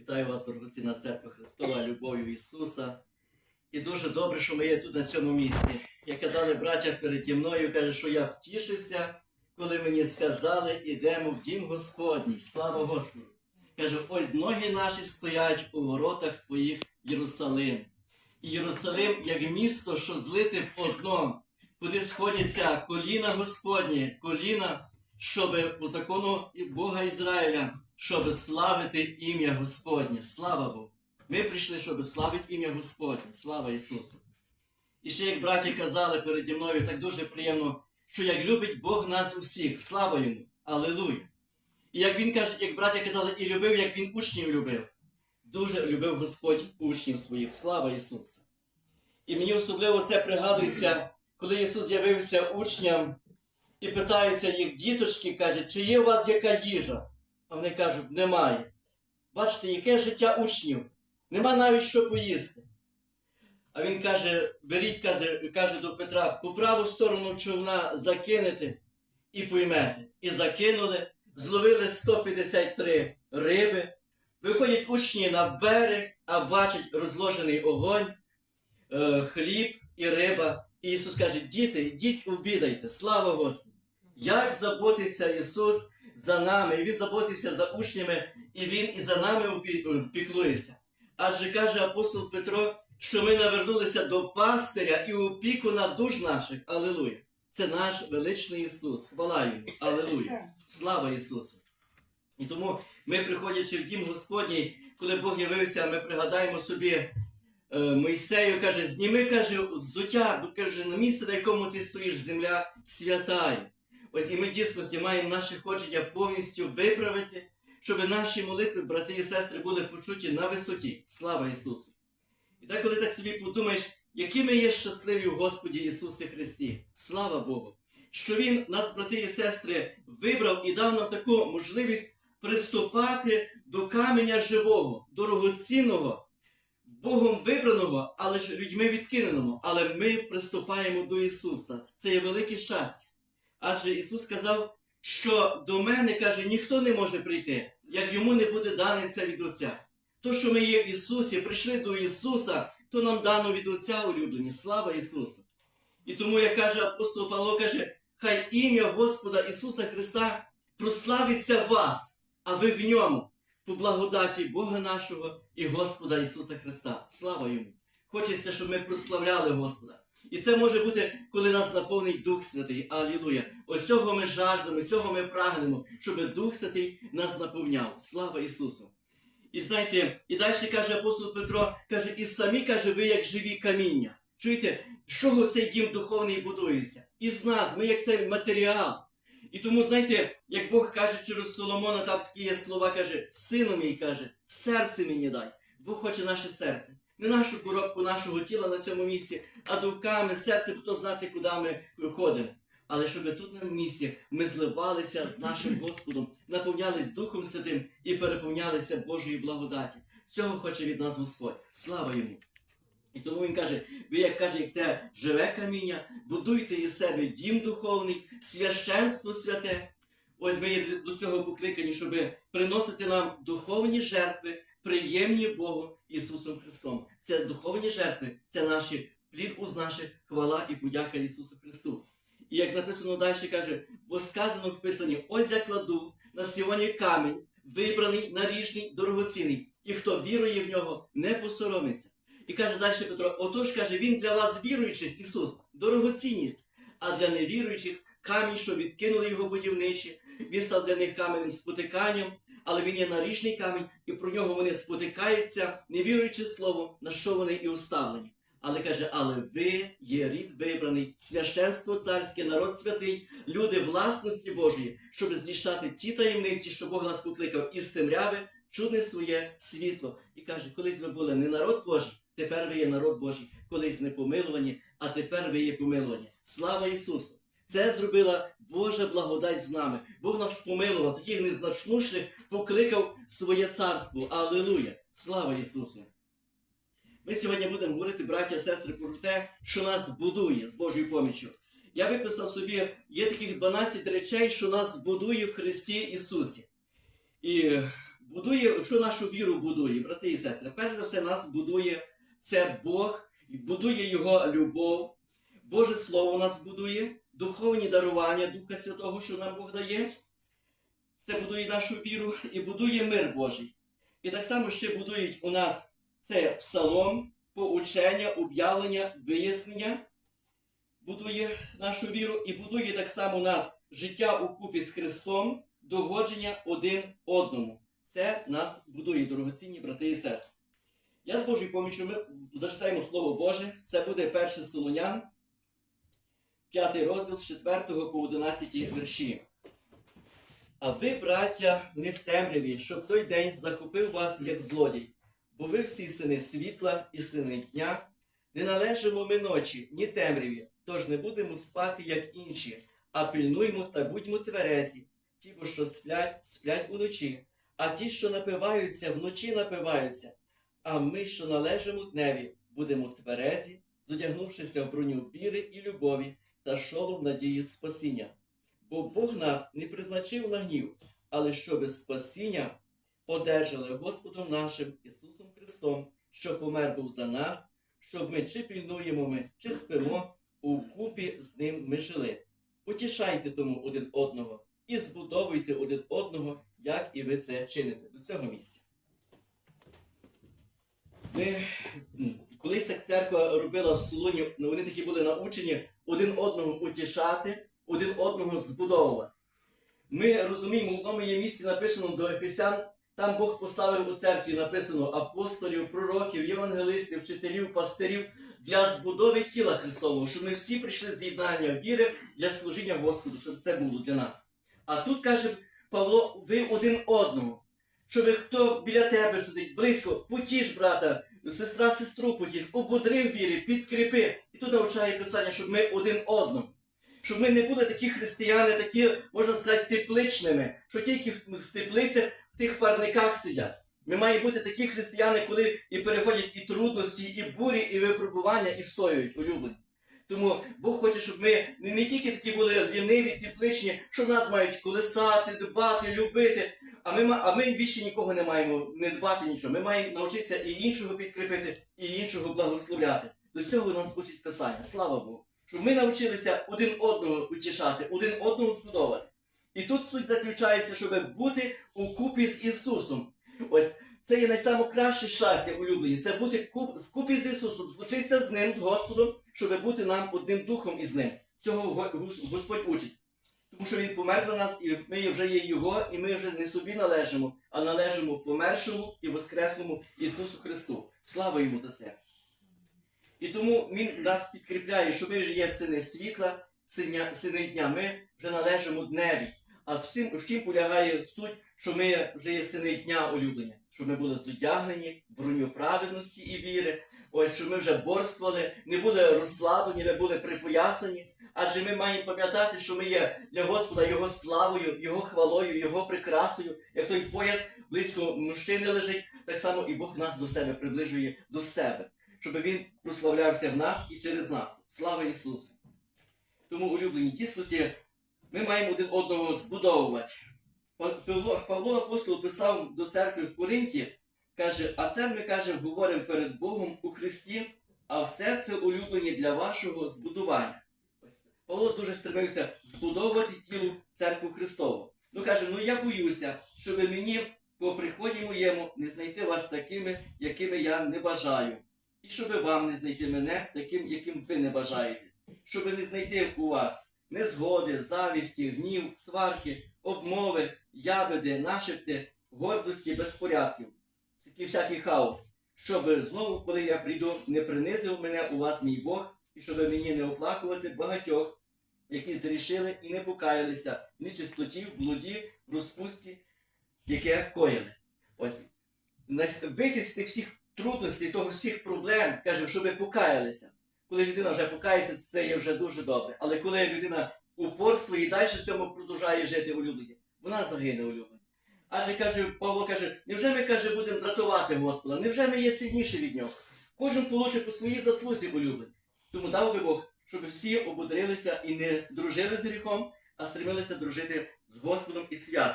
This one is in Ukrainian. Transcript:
Вітаю вас, дорогоцінна церква Христова, любов'ю Ісуса. І дуже добре, що ми є тут на цьому місці. Як казали браття переді мною, каже, що я втішився, коли мені сказали, ідемо в дім Господній. Слава Господу! Каже, ось ноги наші стоять у воротах твоїх Єрусалим. І Єрусалим як місто, що злите в одно, куди сходяться коліна Господні, коліна, щоб по закону Бога Ізраїля, щоб славити ім'я Господнє. Слава Богу! Ми прийшли, щоб славити ім'я Господнє. Слава Ісусу! І ще як браті казали переді мною, так дуже приємно, що як любить Бог нас усіх, слава йому! Аллилуйя! І як він каже, як браття казали, і любив, як він учнів любив. Дуже любив Господь учнів своїх. Слава Ісусу! І мені особливо це пригадується, коли Ісус з'явився учням і питається їх діточки, каже, чи є у вас яка їжа? А вони кажуть, немає. Бачите, яке життя учнів? Нема навіть що поїсти. А він каже: беріть, каже, каже до Петра, по праву сторону човна закинете і поймете. І закинули, зловили 153 риби. Виходять учні на берег, а бачать розложений огонь, е, хліб і риба. І Ісус каже: діти, йдіть обідайте, слава Господу! Як заботиться Ісус за нами, і Він заботився за учнями, і Він і за нами піклується. Адже каже апостол Петро, що ми навернулися до пастиря і опіку на душ наших. Алілуя! Це наш величний Ісус. Хвала йому! Алілуя! Слава Ісусу! І тому ми, приходячи в дім Господній, коли Бог явився, ми пригадаємо собі е, Мойсею, каже, зніми, каже, взуття, каже, на місце, на якому ти стоїш, земля святає. Ось і ми дійсно маємо наше ходження повністю виправити, щоб наші молитви, брати і сестри, були почуті на висоті. Слава Ісусу! І так, коли так собі подумаєш, які ми є щасливі в Господі Ісусі Христі, слава Богу! Що Він нас, брати і сестри, вибрав і дав нам таку можливість приступати до каменя живого, дорогоцінного, Богом вибраного, але ж людьми відкиненого. Але ми приступаємо до Ісуса. Це є велике щастя. Адже Ісус сказав, що до мене, каже, ніхто не може прийти, як йому не буде дане це від Отця. То, що ми є в Ісусі, прийшли до Ісуса, то нам дано від Отця улюблені. Слава Ісусу! І тому, як каже апостол Павло, каже, хай ім'я Господа Ісуса Христа прославиться в вас, а ви в ньому, по благодаті Бога нашого і Господа Ісуса Христа. Слава Йому! Хочеться, щоб ми прославляли Господа. І це може бути, коли нас наповнить Дух Святий. Алілуя! Оцього ми жаждемо, цього ми прагнемо, щоб Дух Святий нас наповняв. Слава Ісусу! І знаєте, і далі каже апостол Петро, каже, і самі каже, ви як живі каміння. Чуєте, з чого цей дім духовний будується? Із нас, ми як цей матеріал. І тому, знаєте, як Бог каже через Соломона, там такі є слова, каже, сину мій каже, серце мені дай. Бог хоче наше серце. Не нашу коробку нашого тіла на цьому місці, а думками, серце, хто знати, куди ми ходимо. Але щоб тут на місці ми зливалися з нашим Господом, наповнялись Духом Святим і переповнялися Божої благодаті. Цього хоче від нас Господь. Слава йому! І тому він каже: ви, як каже, як це живе каміння, будуйте із себе дім духовний, священство святе. Ось ми є до цього покликані, щоб приносити нам духовні жертви, приємні Богу Ісусом Христом. Це духовні жертви, це наші плід уз наших, хвала і подяка Ісусу Христу. І як написано далі, каже, бо сказано в Писанні, ось я кладу на сіоні камінь, вибраний, наріжний, дорогоцінний, і хто вірує в нього, не посоромиться. І каже далі Петро: отож каже, він для вас віруючих, Ісус, дорогоцінність, а для невіруючих камінь, що відкинули його будівничі, він став для них каменем спотиканням, але він є наріжний камінь, і про нього вони спотикаються, не віруючи слово, на що вони і уставлені. Але каже, але ви є рід вибраний, священство царське, народ святий, люди власності Божої, щоб звіщати ті таємниці, що Бог нас покликав із темряви, чудне своє світло. І каже, колись ви були не народ Божий, тепер ви є народ Божий, колись не помилувані, а тепер ви є помилувані. Слава Ісусу! Це зробила Божа благодать з нами. Бог нас помилував, таких незначнушних покликав своє царство. Аллилуйя! Слава Ісусу! Ми сьогодні будемо говорити, браття і сестри, про те, що нас будує з Божою поміччю. Я виписав собі, є таких 12 речей, що нас будує в Христі Ісусі. І будує, що нашу віру будує, брати і сестри? Перш за все, нас будує це Бог, будує Його любов, Боже Слово нас будує, духовні дарування Духа Святого, що нам Бог дає. Це будує нашу віру і будує мир Божий. І так само ще будують у нас це псалом, поучення, об'явлення, вияснення, будує нашу віру і будує так само нас життя у купі з Христом, догодження один одному. Це нас будує, дорогоцінні брати і сестри. Я з Божою помічю ми зачитаємо Слово Боже. Це буде 1 Солонян, 5 розділ з 4 по 11 вірші. А ви, браття, не в темряві, щоб той день захопив вас як злодій, бо ви всі сини світла і сини дня, не належимо ми ночі, ні темряві, тож не будемо спати, як інші, а пильнуймо та будьмо тверезі. Ті, бо що сплять, сплять уночі, а ті, що напиваються, вночі напиваються. А ми, що належимо дневі, будемо тверезі, зодягнувшися в броню віри і любові та шолом надії спасіння. Бо Бог нас не призначив на гнів, але щоби спасіння одержали Господом нашим Ісусом Христом, що помер був за нас, щоб ми чи пільнуємо ми, чи спимо, у купі з ним ми жили. Потішайте тому один одного і збудовуйте один одного, як і ви це чините до цього місця. Ми колись так церква робила в Солоні, ну, вони такі були научені один одного утішати, один одного збудовувати. Ми розуміємо, в одному є місці написано до Ефесян, там Бог поставив у церкві написано апостолів, пророків, євангелистів, вчителів, пастирів для збудови тіла Христового, щоб ми всі прийшли з'єднання віри для служіння Господу, щоб це було для нас. А тут каже Павло, ви один одного, щоб хто біля тебе сидить близько, потіш брата, сестра сестру потіш, ободри в вірі, підкріпи. І тут навчає Писання, щоб ми один одному. Щоб ми не були такі християни, такі, можна сказати, тепличними, що тільки в теплицях, в тих парниках сидять. Ми маємо бути такі християни, коли і переходять і трудності, і бурі, і випробування, і встоюють улюблені. Тому Бог хоче, щоб ми не тільки такі були ліниві, тепличні, що нас мають колесати, дбати, любити. А ми, а ми більше нікого не маємо не дбати нічого. Ми маємо навчитися і іншого підкріпити, і іншого благословляти. До цього нас учить Писання. Слава Богу. Щоб ми навчилися один одного утішати, один одного збудовувати. І тут суть заключається, щоб бути у купі з Ісусом. Ось це є найсамокраще щастя улюблені. Це бути в купі з Ісусом, злучитися з Ним, з Господом, щоб бути нам одним духом із Ним. Цього Господь учить. Що Він помер за нас, і ми вже є Його, і ми вже не собі належимо, а належимо помершому і воскреслому Ісусу Христу. Слава йому за це. І тому Він нас підкріпляє, що ми вже є сини світла, сини дня. Ми вже належимо дневі. А всім, в чим полягає суть, що ми вже є сини дня улюблення, щоб ми були зодягнені броню праведності і віри. Ось щоб ми вже борствували, не були розслаблені, не були припоясані. Адже ми маємо пам'ятати, що ми є для Господа Його славою, Його хвалою, Його прикрасою. Як той пояс близько мужчини лежить, так само і Бог нас до себе приближує до себе, щоб Він прославлявся в нас і через нас. Слава Ісусу! Тому, улюблені дійсності, ми маємо один одного збудовувати. Павло апостол писав до церкви в Коринті, каже, а це ми каже, говоримо перед Богом у Христі, а все це улюблені для вашого збудування. Павло дуже стремився збудовувати тіло церкву Христову. Ну каже, ну я боюся, щоб мені по приході моєму не знайти вас такими, якими я не бажаю. І щоб вам не знайти мене таким, яким ви не бажаєте. Щоб не знайти у вас незгоди, завісті, гнів, сварки, обмови, ябеди, нашепти, гордості, безпорядків. Такий всякий хаос. Щоб знову, коли я прийду, не принизив мене у вас мій Бог, і щоб мені не оплакувати багатьох, які зрішили і не покаялися в нечистоті, в блуді, в розпусті, яке коїли. Ось вихід з тих всіх трудностей, того всіх проблем, каже, щоб ви покаялися. Коли людина вже покається, це є вже дуже добре. Але коли людина упорствує і далі в цьому продовжує жити улюблені, вона загине улюблені. Адже каже, Павло каже, невже ми каже, будемо дратувати Господа? Невже ми є сильніші від нього? Кожен получить по своїй заслузі улюблені. Тому дав би Бог, щоб всі ободрилися і не дружили з гріхом, а стремилися дружити з Господом і святом.